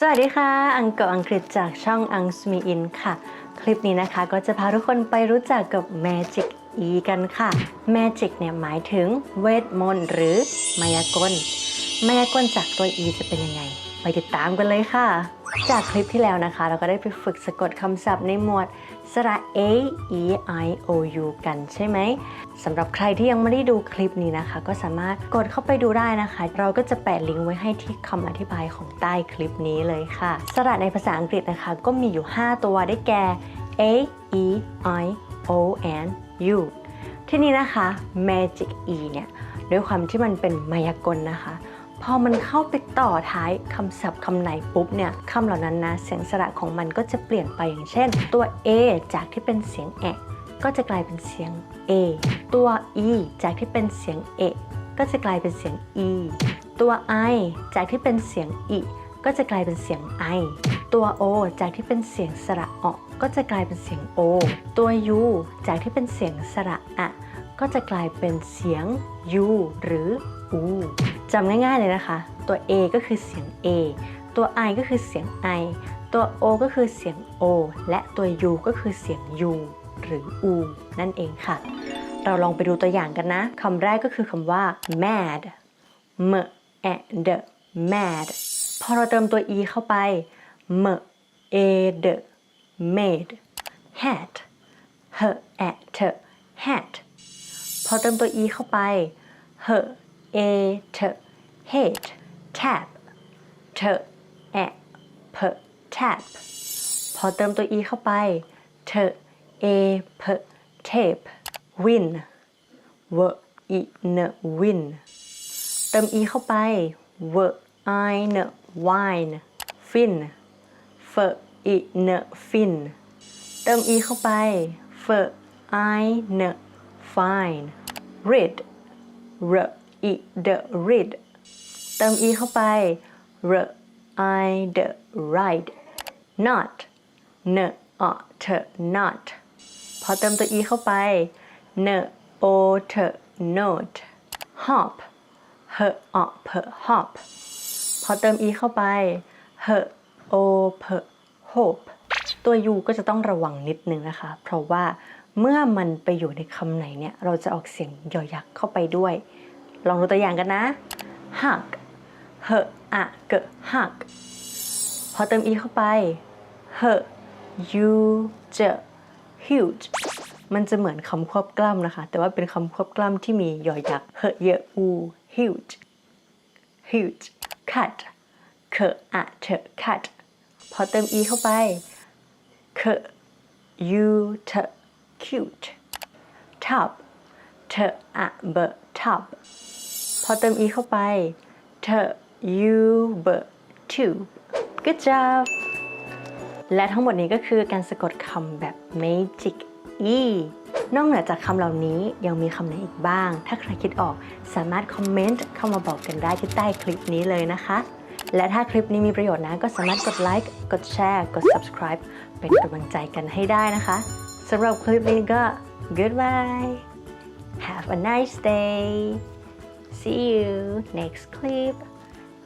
สวัสดีค่ะ อังกอร์อังกฤษจากช่องอังสมีอินค่ะ คลิปนี้นะคะก็จะพาทุกคนไปรู้จักกับ Magic E กันค่ะ Magic เนี่ยหมายถึงเวทมนต์หรือมายากล มายากลจากตัว E จะเป็นยังไง ไปติดตามกันเลยค่ะ จากคลิปที่แล้วนะคะ เราก็ได้ไปฝึกสะกดคำศัพท์ในหมวด สระ A E I O U กันใช่ไหมสำหรับใครที่ยังไม่ได้ดูคลิปนี้นะคะ ก็สามารถกดเข้าไปดูได้นะคะ เราก็จะแปะลิงก์ไว้ให้ที่คำอธิบายของใต้คลิปนี้เลยค่ะ สระในภาษาอังกฤษนะคะ ก็มีอยู่ 5 ตัวได้แก่ A E I O and U ที่นี่นะคะ Magic E เนี่ยด้วยความที่มันเป็นมายากลนะคะ พอมันเข้าไปต่อท้ายคำศัพท์คำไหนปุ๊บเนี่ยคำเหล่านั้นนะเสียงสระของมันก็จะเปลี่ยนไปอย่างเช่น ตัว A จากที่เป็นเสียงแอะก็จะกลายเป็นเสียง A ตัว E จากที่เป็นเสียงเอะก็จะกลายเป็นเสียง E ตัว I จากที่เป็นเสียงอิก็จะกลายเป็นเสียง I ตัว O จากที่เป็นเสียงสระออกก็จะกลายเป็นเสียง O ตัว U จากที่เป็นเสียงสระอะ ก็จะกลายเป็นเสียง u หรือ u จำง่ายๆเลยนะคะ ตัว a ก็คือเสียง a ตัว i ก็คือเสียง i ตัว o ก็คือเสียง o และตัว u ก็คือเสียง u หรือ u นั่นเองค่ะ เราลองไปดูตัวอย่างกันนะคำแรกก็คือคำว่า mad m a d mad พอเราเติมตัว e เข้าไป m a d made hat h at hat พอเติมตัว e เข้าไป h a t hate tap t a p tap พอเติมตัว e เข้าไป t a p tape win w i n win เติม e เข้าไป w i n wine fin f i n fin เติม e เข้าไป f i n fine read r i d read เติม e เข้าไป r i d ride not n o t not พอเติมตัว e เข้าไป n o t note hop h o p hop พอเติม e เข้าไป h o p hope ตัว u ก็จะต้องระวังนิดนึงนะคะ เพราะว่าเมื่อมันไปอยู่ในคำไหนเนี่ย เราจะออกเสียงยอยักษ์เข้าไปด้วย ลองดูตัวอย่างกันนะ hug h a g hug พอเติม e เข้าไป h u j huge มันจะเหมือนคำควบกล้ำนะคะ แต่ว่าเป็นคำควบกล้ำที่มียอยักษ์ h y u huge huge cut k a t cut พอเติม e เข้าไป k u t cute top t a b top พอเติม e เข้าไป t u b tube good job และทั้งหมดนี้ก็คือการสะกดคำแบบ magic e นอกเหนือจากคำเหล่านี้ยังมีคำไหนอีกบ้าง ถ้าใครคิดออกสามารถคอมเมนต์เข้ามาบอกกันได้ที่ใต้คลิปนี้เลยนะคะ และถ้าคลิปนี้มีประโยชน์นะ ก็สามารถกดไลค์กดแชร์กด subscribe เป็นกำลังใจกันให้ได้นะคะสำหรับคลิปนี้ก็ goodbye have a nice day see you next clip